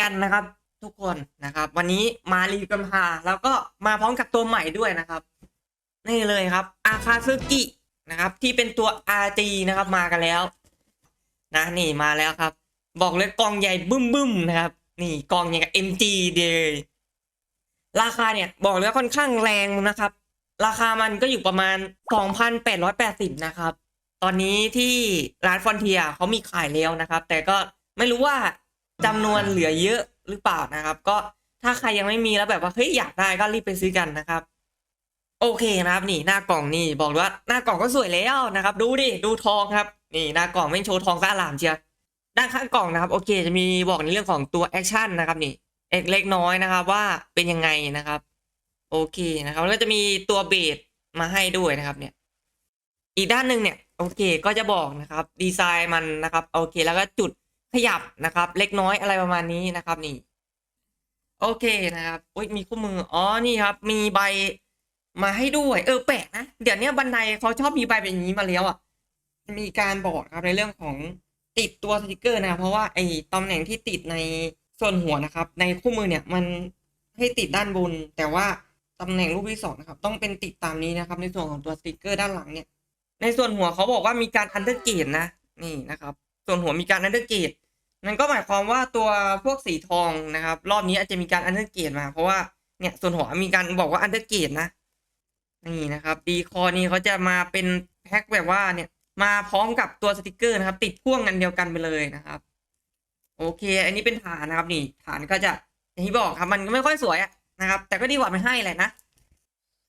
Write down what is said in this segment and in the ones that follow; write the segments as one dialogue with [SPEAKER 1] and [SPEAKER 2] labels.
[SPEAKER 1] กันนะครับ ทุกคนนะครับ วันนี้มารีวิวกันพาแล้วก็มาพร้อมกับตัวใหม่ด้วยนะครับ นี่เลยครับอาคาซึกินะครับ ที่เป็นตัว RG นะครับมากันแล้วนะนี่มาแล้วครับ บอกเลยกองใหญ่บึ้มบึ้มๆนะครับ นี่กองอย่กับ MG เลยราคาเนี่ยบอกเลยว่าค่อนข้างแรงนะครับ ราคามันก็อยู่ประมาณ 2,880 นะครับ ตอนนี้ที่ร้านฟอนเทียเขามีขายแล้วนะครับ แต่ก็ไม่รู้ว่า จำนวนเหลือเยอะหรือเปล่านะครับ ก็ถ้าใครยังไม่มีแล้วแบบว่าเฮ้ยอยากได้ก็รีบไปซื้อกันนะครับ โอเคนะครับ นี่หน้ากล่องนี่บอกว่าหน้ากล่องก็สวยแล้วนะครับ ดูดิดูทองครับ นี่หน้ากล่องไม่โชว์ทองซ่าหลามเชียวด้านข้างกล่องนะครับ โอเค จะมีบอกในเรื่องของตัวแอคชั่นนะครับนี่เอกเล็กน้อยนะครับ ว่าเป็นยังไงนะครับ โอเคนะครับ แล้วก็จะมีตัวเบสมาให้ด้วยนะครับเนี่ย อีกด้านหนึ่งเนี่ย โอเคก็จะบอกนะครับ ดีไซน์มันนะครับ โอเคแล้วก็จุด ขยับนะครับ เล็กน้อยอะไรประมาณนี้นะครับนี่ โอเคนะครับอุ้ยมีคู่มืออ๋อนี่ครับ มีใบมาให้ด้วยเออแปลกนะเดี๋ยวนี้บันไดเขาชอบมีใบแบบนี้มาแล้วอะ มีการบอกครับในเรื่องของติดตัวสติกเกอร์นะ เพราะว่าไอ้ตำแหน่งที่ติดในส่วนหัวนะครับ ในคู่มือเนี่ยมันให้ติดด้านบน แต่ว่าตำแหน่งรูปที่สองนะครับ ต้องเป็นติดตามนี้นะครับ ในส่วนของตัวสติกเกอร์ด้านหลังเนี่ย ในส่วนหัวเขาบอกว่ามีการอันเดอร์เกตนะนี่นะครับ ส่วนหัวมีการอันเดอร์เกตนั่นก็หมายความว่าตัวพวกสีทองนะครับ รอบนี้อาจจะมีการอันเดอร์เกตมา เพราะว่าเนี่ยส่วนหัวมีการบอกว่าอันเดอร์เกตนะนี่นะครับดีคอนี่เขาจะมาเป็นแพ็คแบบว่าเนี่ยมาพร้อมกับตัวสติกเกอร์นะครับ ติดพ่วงกันเดียวกันไปเลยนะครับ โอเค อันนี้เป็นฐานนะครับ นี่ฐานก็จะอย่างที่บอกครับ มันก็ไม่ค่อยสวยนะครับ แต่ก็ดีกว่าไม่ให้แหละนะ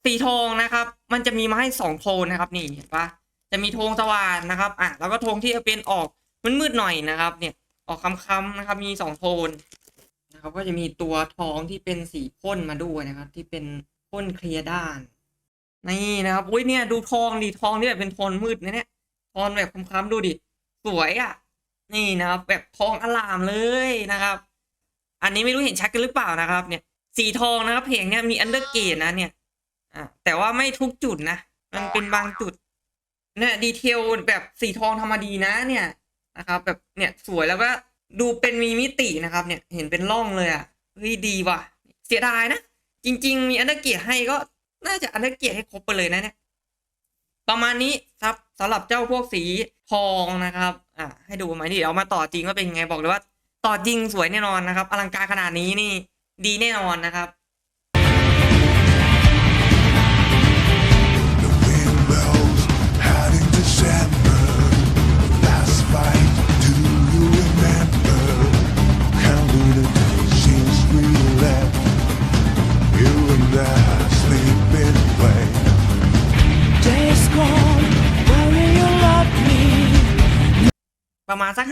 [SPEAKER 1] สีทองนะครับ มันจะมีมาให้สองโทนนะครับ นี่เห็นปะจะมีโทนสว่างนะครับ อะแล้วก็โทนที่เป็นออก มันมืดหน่อยนะครับ เนี่ยออกค้ำๆนะครับ มีสองโทนนะครับ ก็จะมีตัวทองที่เป็นสีพ่นมาด้วยนะครับ ที่เป็นพ่นเคลียร์ด้านนี่นะครับอุ้ยเนี่ยดูทองดิทองที่แบบเป็นโทนมืดนะเนี่ยโทนแบบค้ำๆดูดิสวยอะ นี่นะครับ แบบทองอลามเลยนะครับ อันนี้ไม่รู้เห็นชัดกันหรือเปล่านะครับ เนี่ย สีทองนะครับเพลงเนี่ยมีอันเดอร์เกตนะเนี่ยอะแต่ว่าไม่ทุกจุดนะมันเป็นบางจุดเนี่ยดีเทลแบบสีทองธรรมดีนะเนี่ย นะครับ แบบเนี่ยสวยแล้วก็ดูเป็นมีมิตินะครับ เนี่ยเห็นเป็นร่องเลยอะเฮ้ยดีว่ะ เสียดายนะ จริง ๆ มีอันเดอร์เกตให้ก็น่าจะอันเดอร์เกตให้ครบไปเลยนะเนี่ยประมาณนี้ครับสำหรับเจ้าพวกสีทองนะครับอะให้ดูประมาณนี้เดี๋ยวมาต่อจริงว่าเป็นยังไงบอกเลยว่า ต่อจริงสวยแน่นอนนะครับ อลังการขนาดนี้นี่ดีแน่นอนนะครับ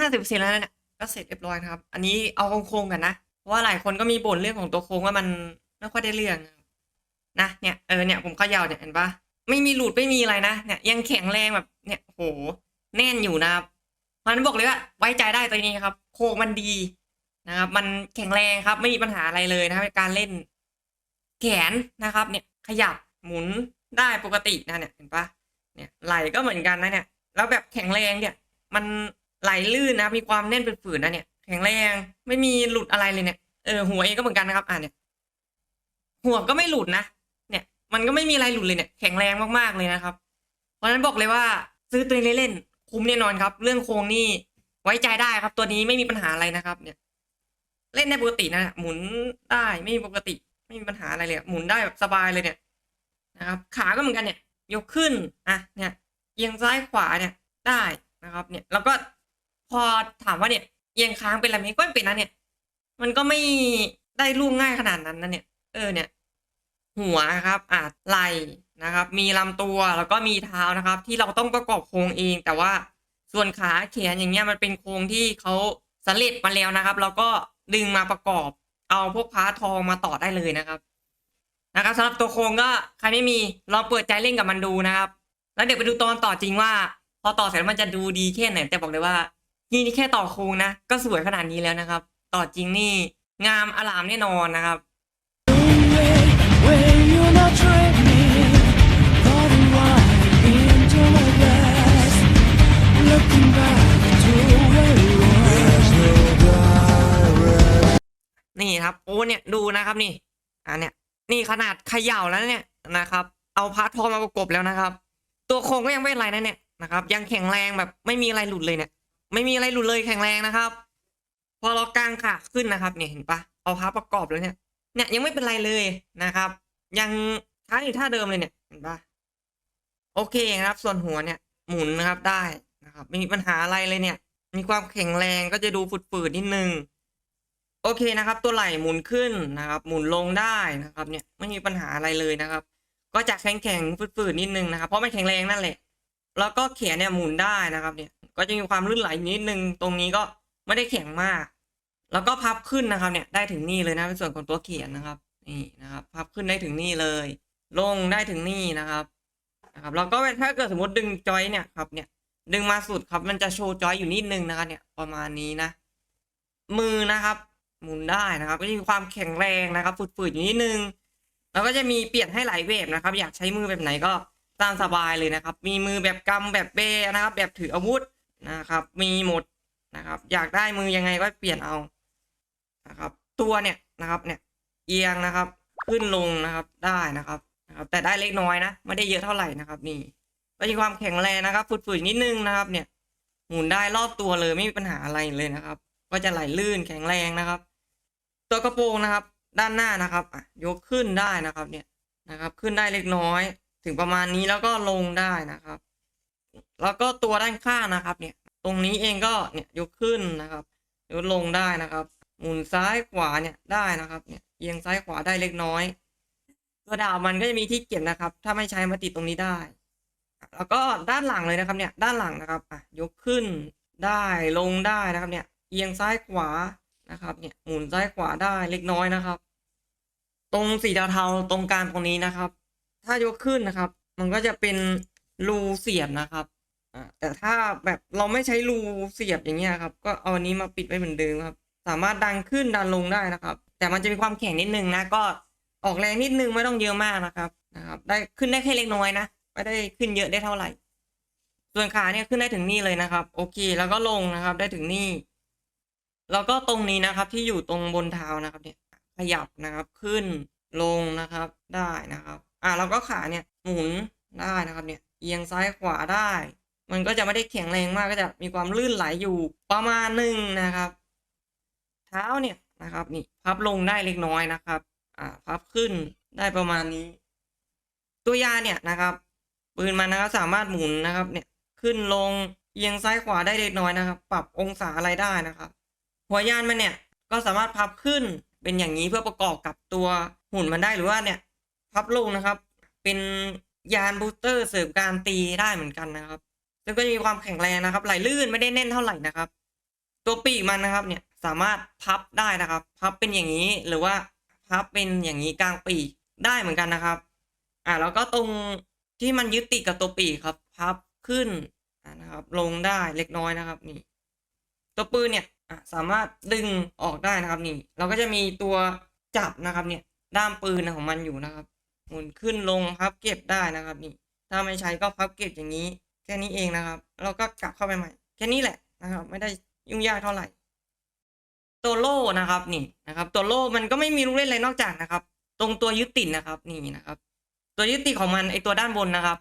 [SPEAKER 1] าณสักห้าสิบเปอร์เซ็นต์แล้วนะเนี่ยก็เสร็จเรียบร้อยครับ อันนี้เอาโครงๆกันนะ เพราะว่าหลายคนก็มีบ่นเรื่องของตัวโครงว่ามันไม่ค่อยได้เรื่องนะเนี่ยเออเนี่ยผมเขย่าเนี่ยเห็นปะไม่มีหลุดไม่มีอะไรนะเนี่ยยังแข็งแรงแบบเนี่ยโหแน่นอยู่นะครับมันบอกเลยว่าไว้ใจได้ตัวนี้ครับ โครงมันดีนะครับ มันแข็งแรงครับ ไม่มีปัญหาอะไรเลยนะครับการเล่น แขนนะครับ เนี่ยขยับหมุนได้ปกตินะเนี่ยเห็นปะเนี่ยไหลก็เหมือนกันนะเนี่ย แล้วแบบแข็งแรงเนี่ย มัน ไหลลื่นนะมีความแน่นเป็นฝืนนะเนี่ยแข็งแรงไม่มีหลุดอะไรเลยเนี่ยเออหัวเองก็เหมือนกันนะครับ อ่าเนี่ย หัวก็ไม่หลุดนะเนี่ย มันก็ไม่มีอะไรหลุดเลยเนี่ยแข็งแรงมากๆเลยนะครับ เพราะฉะนั้นบอกเลยว่า ซื้อตัวนี้เล่นคุ้มแน่นอนครับ เรื่องโครงนี่ไว้ใจได้ครับ ตัวนี้ไม่มีปัญหาอะไรนะครับ เนี่ย เล่นได้ปกตินะหมุนได้ไม่มีปกติ ไม่มีปัญหาอะไรเลยหมุนได้แบบสบายเลยเนี่ยนะครับ ขาก็เหมือนกันเนี่ย ยกขึ้นอะเนี่ยเอียงซ้ายขวาเนี่ยได้นะครับ เนี่ยแล้วก็ พอถามว่าเนี่ยเอียงค้างเป็นอะไรไหมก็ไม่เป็นนะเนี่ย มันก็ไม่ได้ลูกง่ายขนาดนั้นนะเนี่ย เออเนี่ย หัวครับอ่าไหลนะครับ มีลำตัวแล้วก็มีเท้านะครับ ที่เราต้องประกอบโครงเอง แต่ว่าส่วนขาแขนอย่างเงี้ยมันเป็นโครงที่เขาสำเร็จมาแล้วนะครับ แล้วก็ดึงมาประกอบ เอาพวกพาร์ทองมาต่อได้เลยนะครับ นะครับสำหรับตัวโครงก็ใครไม่มีลองเปิดใจเล่นกับมันดูนะครับ แล้วเดี๋ยวไปดูตอนต่อจริงว่า พอต่อเสร็จมันจะดูดีแค่ไหนแต่บอกเลยว่า นี่นี่แค่ต่อโครงนะ ก็สวยขนาดนี้แล้วนะครับ ต่อจริงนี่งามอลามแน่นอนนะครับ
[SPEAKER 2] Will you not trade me? Falling right into my past. Looking back to where you were.
[SPEAKER 3] There's no direct
[SPEAKER 1] ครับโอ้เนี่ยดูนะครับนี่อ่าเนี่ยนี่ขนาดเขย่าแล้วเนี่ยนะครับ เอาพาร์ททอมาประกบแล้วนะครับ ตัวโครงก็ยังไม่ไรนะเนี่ยนะครับ ยังแข็งแรงแบบไม่มีอะไรหลุดเลยเนี่ย ไม่มีอะไรหลุดเลยแข็งแรงนะครับ พอเรากางขาขึ้นนะครับ เนี่ยเห็นปะเอาพาประกอบแล้วเนี่ยเนี่ยยังไม่เป็นไรเลยนะครับ ยังท่าอยู่ท่าเดิมเลยเนี่ยเห็นปะโอเคครับ ส่วนหัวเนี่ย หมุนนะครับได้นะครับไม่มีปัญหาอะไรเลยเนี่ย มีความแข็งแรงก็จะดูฝืดๆนิดนึงโอเคนะครับ ตัวไหล่หมุนขึ้นนะครับ หมุนลงได้นะครับ เนี่ยไม่มีปัญหาอะไรเลยนะครับ ก็จะแข็งแข็งฝืดๆนิดนึงนะครับ เพราะไมันแข็งแรงนั่นแหละ แล้วก็แขนเนี่ยหมุนได้นะครับ เนี่ย ก็จะมีความลื่นไหลนิดนึงตรงนี้ก็ไม่ได้แข็งมาก แล้วก็พับขึ้นนะครับเนี่ยได้ถึงนี่เลยนะเป็นส่วนของตัวเขียนนะครับนี่นะครับ พับขึ้นได้ถึงนี่เลย ลงได้ถึงนี่นะครับนะครับแล้วก็ถ้าเกิดสมมติดึงจอยเนี่ยครับเนี่ยดึงมาสุดครับมันจะโชว์จอยอยู่นิดนึงนะครับเนี่ยประมาณนี้นะ มือนะครับหมุนได้นะครับ ก็จะมีความแข็งแรงนะครับฝืดๆอยู่นิดนึงแล้วก็จะมีเปลี่ยนให้หลายเวฟนะครับ อยากใช้มือแบบไหนก็ตามสบายเลยนะครับ มีมือแบบกำแบบเบนะครับ แบบถืออาวุธ นะครับ มีหมดนะครับ อยากได้มือยังไงก็เปลี่ยนเอานะครับ ตัวเนี่ยนะครับเนี่ยเอียงนะครับ ขึ้นลงนะครับได้นะครับนะครับ แต่ได้เล็กน้อยนะไม่ได้เยอะเท่าไหร่นะครับ นี่ก็มีความแข็งแรงนะครับฝืดๆนิดนึงนะครับ เนี่ย หมุนได้รอบตัวเลยไม่มีปัญหาอะไรเลยนะครับ ก็จะไหลลื่นแข็งแรงนะครับ ตัวกระโปรงนะครับ ด้านหน้านะครับอะยกขึ้นได้นะครับ เนี่ยนะครับ ขึ้นได้เล็กน้อย ถึงประมาณนี้แล้วก็ลงได้นะครับ แล้วก็ตัวด้านข้างนะครับ เนี่ย ตรงนี้เองก็เนี่ยยกขึ้นนะครับยกลงได้นะครับ หมุนซ้ายขวาเนี่ยได้นะครับ เนี่ยเอียงซ้ายขวาได้เล็กน้อย ตัวดาบมันก็จะมีที่เก็บนะครับ ถ้าไม่ใช้มาติดตรงนี้ได้ แล้วก็ด้านหลังเลยนะครับ เนี่ย ด้านหลังนะครับอะยกขึ้นได้ลงได้นะครับ เนี่ย เอียงซ้ายขวานะครับ เนี่ยหมุนซ้ายขวาได้เล็กน้อยนะครับ ตรงสีเทาๆตรงกลางตรงนี้นะครับ ถ้ายกขึ้นนะครับ มันก็จะเป็น รูเสียบนะครับอ่าแต่ถ้าแบบเราไม่ใช้รูเสียบอย่างเงี้ยครับ ก็เอาอันนี้มาปิดไว้เหมือนเดิมครับ สามารถดันขึ้นดันลงได้นะครับ แต่มันจะมีความแข็งนิดนึงนะก็ออกแรงนิดนึงไม่ต้องเยอะมากนะครับนะครับ ได้ขึ้นได้แค่เล็กน้อยนะไม่ได้ขึ้นเยอะได้เท่าไหร่ ส่วนขาเนี่ยขึ้นได้ถึงนี่เลยนะครับ โอเค แล้วก็ลงนะครับได้ถึงนี่แล้วก็ตรงนี้นะครับที่อยู่ตรงบนเท้านะครับ เนี่ยขยับนะครับขึ้นลงนะครับได้นะครับ อ่าแล้วก็ขาเนี่ยหมุนได้นะครับเนี่ย เอียงซ้ายขวาได้ มันก็จะไม่ได้แข็งแรงมากก็จะมีความลื่นไหลอยู่ประมาณหนึ่งนะครับ เท้าเนี่ยนะครับนี่พับลงได้เล็กน้อยนะครับ อ่าพับขึ้นได้ประมาณนี้ ตัวยาเนี่ยนะครับปืนมันนะครับสามารถหมุนนะครับเนี่ยขึ้นลงเอียงซ้ายขวาได้เล็กน้อยนะครับ ปรับองศาอะไรได้นะครับ หัวยานมันเนี่ยก็สามารถพับขึ้นเป็นอย่างนี้เพื่อประกอบกับตัวหุ่นมันได้หรือว่าเนี่ย พับลงนะครับ เป็น ยานบูสเตอร์เสริมการตีได้เหมือนกันนะครับ ซึ่งก็จะมีความแข็งแรงนะครับ ไหลลื่นไม่ได้แน่นเท่าไหร่นะครับ ตัวปีกมันนะครับเนี่ยสามารถพับได้นะครับ พับเป็นอย่างนี้หรือว่าพับเป็นอย่างนี้กลางปีกได้เหมือนกันนะครับ อ่าแล้วก็ตรงที่มันยึดติดกับตัวปีกครับ พับขึ้นนะครับ ลงได้เล็กน้อยนะครับนี่ ตัวปืนเนี่ยสามารถดึงออกได้นะครับนี่ เราก็จะมีตัวจับนะครับเนี่ยด้ามปืนของมันอยู่นะครับ หมุนขึ้นลงพับเก็บได้นะครับนี่ ถ้าไม่ใช้ก็พับเก็บอย่างนี้ แค่นี้เองนะครับแล้วก็กลับเข้าไปใหม่ แค่นี้แหละนะครับ ไม่ได้ยุ่งยากเท่าไหร่ ตัวโล่นะครับนี่นะครับ ตัวโล่มันก็ไม่มีลูกเล่นอะไรนอกจากนะครับ ตรงตัวยึดติดนะครับนี่นะครับ ตัวยึดติดของมันไอตัวด้านบนนะครับ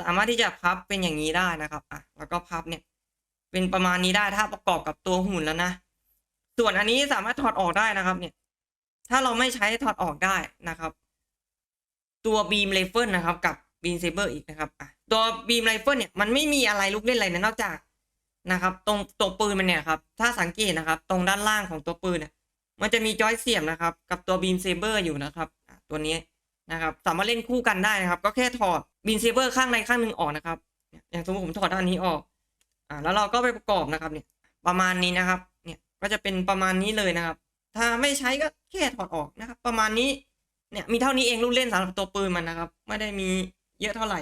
[SPEAKER 1] สามารถที่จะพับเป็นอย่างนี้ได้นะครับอะแล้วก็พับเนี่ย เป็นประมาณนี้ได้ถ้าประกอบกับตัวหุ่นแล้วนะส่วนอันนี้สามารถถอดออกได้นะครับ เนี่ย ถ้าเราไม่ใช้ถอดออกได้นะครับ ตัวบีมไรเฟิลนะครับ กับบีมเซเบอร์อีกนะครับตัวบีมไรเฟิลเนี่ยมันไม่มีอะไรลูกเล่นอะไรนะนอกจากนะครับ ตรงตัวปืนมันเนี่ยครับถ้าสังเกตนะครับ ตรงด้านล่างของตัวปืนเนี่ยมันจะมีจอยเสียบนะครับ กับตัวบีมเซเบอร์อยู่นะครับตัวนี้นะครับ สามารถเล่นคู่กันได้นะครับ ก็แค่ถอดบีมเซเบอร์ข้างใดข้างหนึ่งออกนะครับ อย่างสมมติผมถอดด้านนี้ออกอ่าแล้วเราก็ไปประกอบนะครับเนี่ยประมาณนี้นะครับ เนี่ยก็จะเป็นประมาณนี้เลยนะครับ ถ้าไม่ใช้ก็แค่ถอดออกนะครับ ประมาณนี้ เนี่ยมีเท่านี้เองลูกเล่นสำหรับตัวปืนมันนะครับ ไม่ได้มีเยอะเท่าไหร่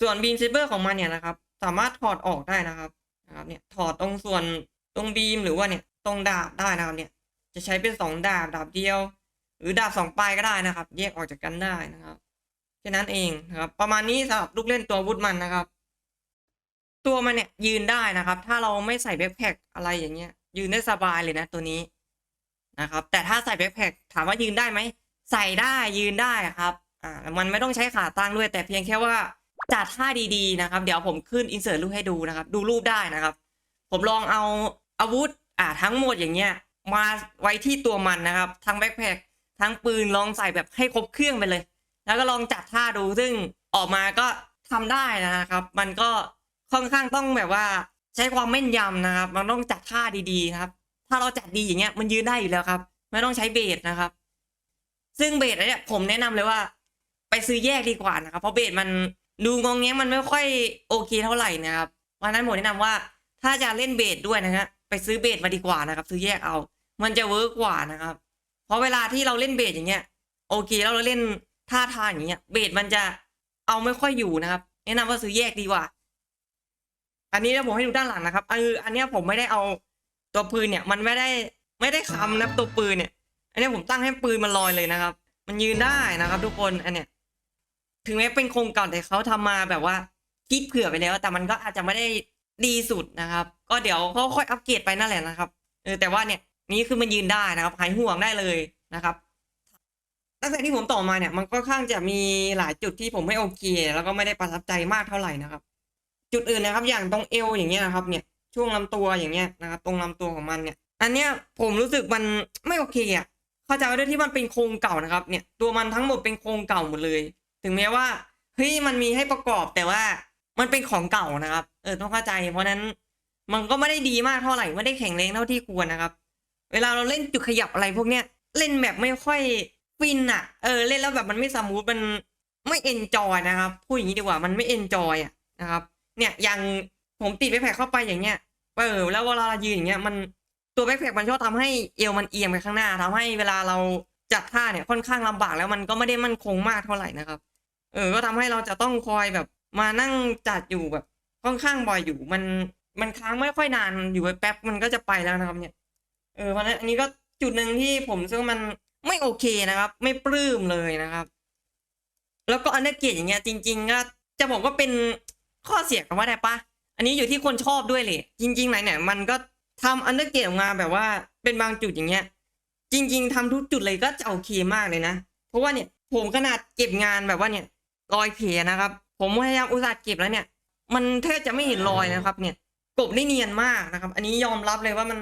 [SPEAKER 1] ส่วนบีมเซเบอร์ของมันเนี่ยนะครับ สามารถถอดออกได้นะครับนะครับเนี่ยถอดตรงส่วนตรงบีมหรือว่าเนี่ยตรงดาบได้นะครับเนี่ย จะใช้เป็นสองดาบดาบเดียว หรือดาบสองปลายก็ได้นะครับ แยกออกจากกันได้นะครับแค่นั้นเองนะครับ ประมาณนี้สำหรับลูกเล่นตัววุธมันนะครับ ตัวมันเนี่ยยืนได้นะครับ ถ้าเราไม่ใส่แบ็คแพคอะไรอย่างเงี้ย ยืนได้สบายเลยนะตัวนี้นะครับ แต่ถ้าใส่แบ็คแพคถามว่ายืนได้ไหม ใส่ได้ยืนได้ครับ อ่า มันไม่ต้องใช้ขาตั้งด้วย แต่เพียงแค่ว่าจัดท่าดีๆนะครับ เดี๋ยวผมขึ้นอินเสิร์ตรูปให้ดูนะครับ ดูรูปได้นะครับ ผมลองเอาอาวุธ อ่า ทั้งหมดอย่างเงี้ย มาไว้ที่ตัวมันนะครับ ทั้งแบ็คแพคทั้งปืนลองใส่แบบให้ครบเครื่องไปเลย แล้วก็ลองจัดท่าดูซึ่งออกมาก็ทำได้นะครับ มันก็ค่อนข้างต้องแบบว่าใช้ความแม่นยำนะครับ มันต้องจัดท่าดีๆครับ ถ้าเราจัดดีอย่างเงี้ยมันยืนได้อยู่แล้วครับ ไม่ต้องใช้เบสนะครับ ซึ่งเบสเนี่ยผมแนะนำเลยว่า ไปซื้อแยกดีกว่านะครับ เพราะเบสมันดูงงเงี้ยมันไม่ค่อยโอเคเท่าไหร่นะครับวันนั้นผมแนะนำว่าถ้าจะเล่นเบสด้วยนะฮะไปซื้อเบสมาดีกว่านะครับ ซื้อแยกเอา มันจะเวิร์กกว่านะครับ เพราะเวลาที่เราเล่นเบสอย่างเงี้ย โอเคแล้วเราเล่นท่าทางอย่างเงี้ย เบสมันจะเอาไม่ค่อยอยู่นะครับ แนะนำว่าซื้อแยกดีกว่า อันนี้เดี๋ยวผมให้ดูด้านหลังนะครับเอออันเนี้ยผมไม่ได้เอาตัวปืนเนี่ย มันไม่ได้ไม่ได้คำนะตัวปืนเนี่ย อันนี้ผมตั้งให้ปืนมันลอยเลยนะครับ มันยืนได้นะครับ ทุกคนอันเนี้ยถึงแม้เป็นโครงเก่าแต่เขาทำมาแบบว่าคิดเผื่อไปแล้ว แต่มันก็อาจจะไม่ได้ดีสุดนะครับ ก็เดี๋ยวเขาค่อยอัปเกรดไปนั่นแหละนะครับเออแต่ว่าเนี่ยนี่คือมันยืนได้นะครับหายห่วงได้เลยนะครับตั้งแต่ที่ผมต่อมาเนี่ย มันก็ค่อนข้างจะมีหลายจุดที่ผมไม่โอเค แล้วก็ไม่ได้ประทับใจมากเท่าไหร่นะครับ จุดอื่นนะครับ อย่างตรงเอวอย่างเงี้ยนะครับ เนี่ยช่วงลำตัวอย่างเงี้ยนะครับ ตรงลำตัวของมันเนี่ย อันเนี้ยผมรู้สึกมันไม่โอเคอะ เข้าใจว่าด้วยที่มันเป็นโครงเก่านะครับ เนี่ยตัวมันทั้งหมดเป็นโครงเก่าหมดเลย ถึงแม้ว่าเฮ้ยมันมีให้ประกอบแต่ว่ามันเป็นของเก่านะครับ เออต้องเข้าใจ เพราะนั้นมันก็ไม่ได้ดีมากเท่าไหร่ไม่ได้แข็งแรงเท่าที่ควรนะครับ เวลาเราเล่นจุดขยับอะไรพวกเนี้ยเล่นแบบไม่ค่อยฟินอะ เออเล่นแล้วแบบมันไม่สมูทมันไม่เอนจอยนะครับพูดอย่างนี้ดีกว่ามันไม่เอนจอยอะนะครับ เนี่ยอย่างผมติดแบ็คแพคเข้าไปอย่างเงี้ยเออแล้วเวลาเรายืนอย่างเงี้ยมัน ตัวแบ็คแพคมันชอบทำให้เอวมันเอียงไปข้างหน้าทำให้เวลาเราจัดท่าเนี่ยค่อนข้างลำบากแล้วมันก็ไม่ได้มั่นคงมากเท่าไหร่นะครับ เออ ก็ทำให้เราจะต้องคอยแบบมานั่งจัดอยู่แบบค่อนข้างบ่อยอยู่มันมันค้างไม่ค่อยนานอยู่ไปแป๊บมันก็จะไปแล้วนะครับ เนี่ย เออเพราะนั้นอันนี้ก็จุดหนึ่งที่ผมรู้สึกว่ามันไม่โอเคนะครับ ไม่ปลื้มเลยนะครับ แล้วก็อันเดอร์เกตอย่างเงี้ยจริง ๆ ก็จะบอกว่าเป็นข้อเสียกันว่าได้ปะอันนี้อยู่ที่คนชอบด้วยเลยจริง ๆ ไหนเนี่ยมันก็ ทำอันเดอร์เกตออกมาแบบว่าเป็นบางจุดอย่างเงี้ย จริง ๆทำทุกจุดเลยก็จะโอเคมากเลยนะ เพราะว่าเนี่ยผมขนาดเก็บงานแบบว่าเนี่ยรอยเพนะครับ ผมพยายามอุตส่าห์เก็บแล้วเนี่ย มันแทบจะไม่เห็นรอยนะครับ เนี่ยกบได้เนียนมากนะครับ อันนี้ยอมรับเลยว่ามัน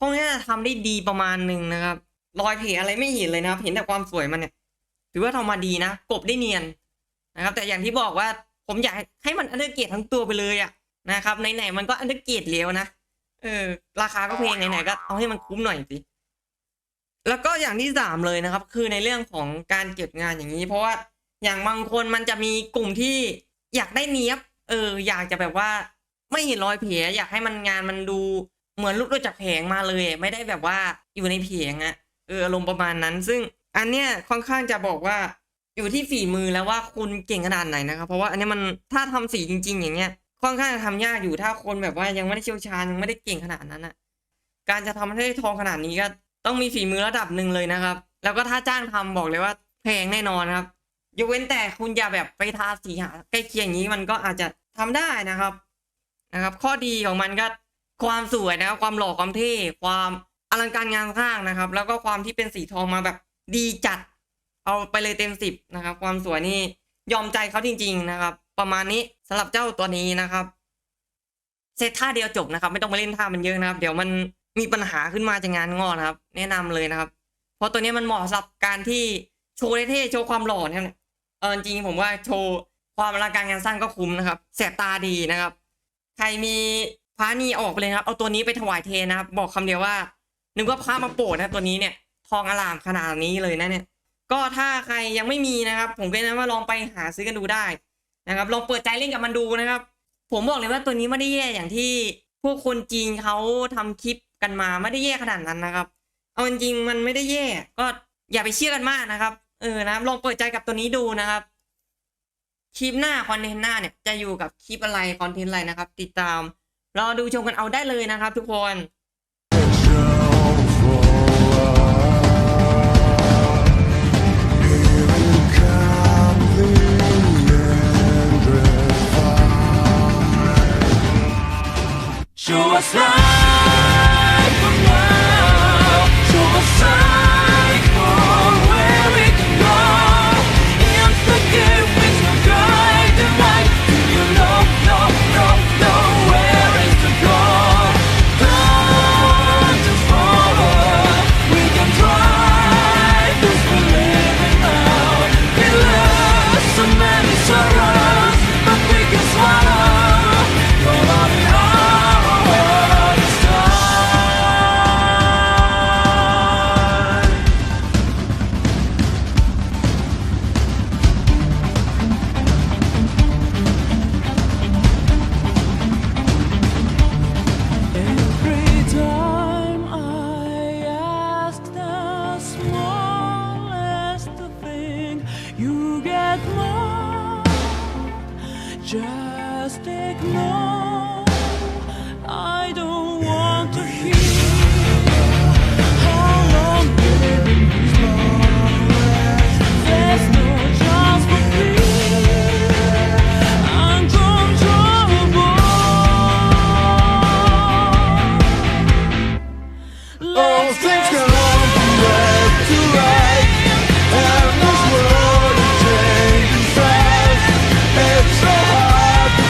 [SPEAKER 1] ค่อนข้างจะทำได้ดีประมาณหนึ่งนะครับ รอยเพอะไรไม่เห็นเลยนะครับ เห็นแต่ความสวยมันเนี่ยถือว่าทำมาดีนะกบได้เนียนนะครับ แต่อย่างที่บอกว่าผมอยากให้มันอันเดอร์เกตทั้งตัวไปเลยอะนะครับไหนๆมันก็อันเดอร์เกตแล้วนะ เออ ราคาก็เพลงไหนๆก็เอาให้มันคุ้มหน่อยสิแล้วก็อย่างที่สามเลยนะครับ คือในเรื่องของการเก็บงานอย่างนี้ เพราะว่าอย่างบางคนมันจะมีกลุ่มที่อยากได้เนี้ยบ เออ อยากจะแบบว่า ไม่เห็นรอยแผลอยากให้มันงานมันดูเหมือนลุกจากแผงมาเลย ไม่ได้แบบว่าอยู่ในแผงอะเอออารมณ์ประมาณนั้น ซึ่งอันเนี้ยค่อนข้างจะบอกว่าอยู่ที่ฝีมือแล้วว่าคุณเก่งขนาดไหนนะครับ เพราะว่าอันเนี้ยมันถ้าทำสีจริง ๆ อย่างเงี้ย ค่อนข้างจะทำยากอยู่ถ้าคนแบบว่ายังไม่ได้เชี่ยวชาญยังไม่ได้เก่งขนาดนั้นอะการจะทำให้ทองขนาดนี้ก็ต้องมีฝีมือระดับหนึ่งเลยนะครับ แล้วก็ถ้าจ้างทำบอกเลยว่าแพงแน่นอนครับยกเว้นแต่คุณอย่าแบบไปทาสีหาใกล้เคียงอย่างนี้มันก็อาจจะทำได้นะครับนะครับ ข้อดีของมันก็ความสวยนะครับ ความหล่อความเท่ความอลังการงานสร้างนะครับ แล้วก็ความที่เป็นสีทองมาแบบดีจัด เอาไปเลยเต็มสิบนะครับ ความสวยนี่ยอมใจเขาจริง ๆนะครับ ประมาณนี้ สำหรับเจ้าตัวนี้นะครับเซตท่าเดียวจบนะครับ ไม่ต้องไปเล่นท่ามันเยอะนะครับ เดี๋ยวมันมีปัญหาขึ้นมาจะงานงอนะครับ แนะนำเลยนะครับ เพราะตัวนี้มันเหมาะสำหรับการที่โชว์เท่ๆโชว์ความหล่อเนี่ยเออจริงผมว่าโชว์ความอลังการงานสร้างก็คุ้มนะครับแสบตาดีนะครับ ใครมีพระนี่ออกไปเลยครับเอาตัวนี้ไปถวายเทนะครับ บอกคำเดียวว่า นึกว่าพระมาโปรดนะตัวนี้เนี่ย ทองอลามขนาดนี้เลยนะเนี่ย ก็ถ้าใครยังไม่มีนะครับ ผมก็แนะนำว่าลองไปหาซื้อกันดูได้ นะครับลองเปิดใจเล่นกับมันดูนะครับ ผมบอกเลยว่าตัวนี้ไม่ได้แย่อย่างที่พวกคนจีนเขาทำคลิปกันมาไม่ได้แย่ขนาดนั้นนะครับ เอาจริงมันไม่ได้แย่ก็อย่าไปเชื่อกันมากนะครับ เออนะลองเปิดใจกับตัวนี้ดูนะครับคลิปหน้าคอนเทนต์หน้าเนี่ยจะอยู่กับคลิปอะไรคอนเทนต์อะไรนะครับ ติดตามรอดูชมกันเอาได้เลยนะครับ ทุกคน
[SPEAKER 2] last just ignore. I don't.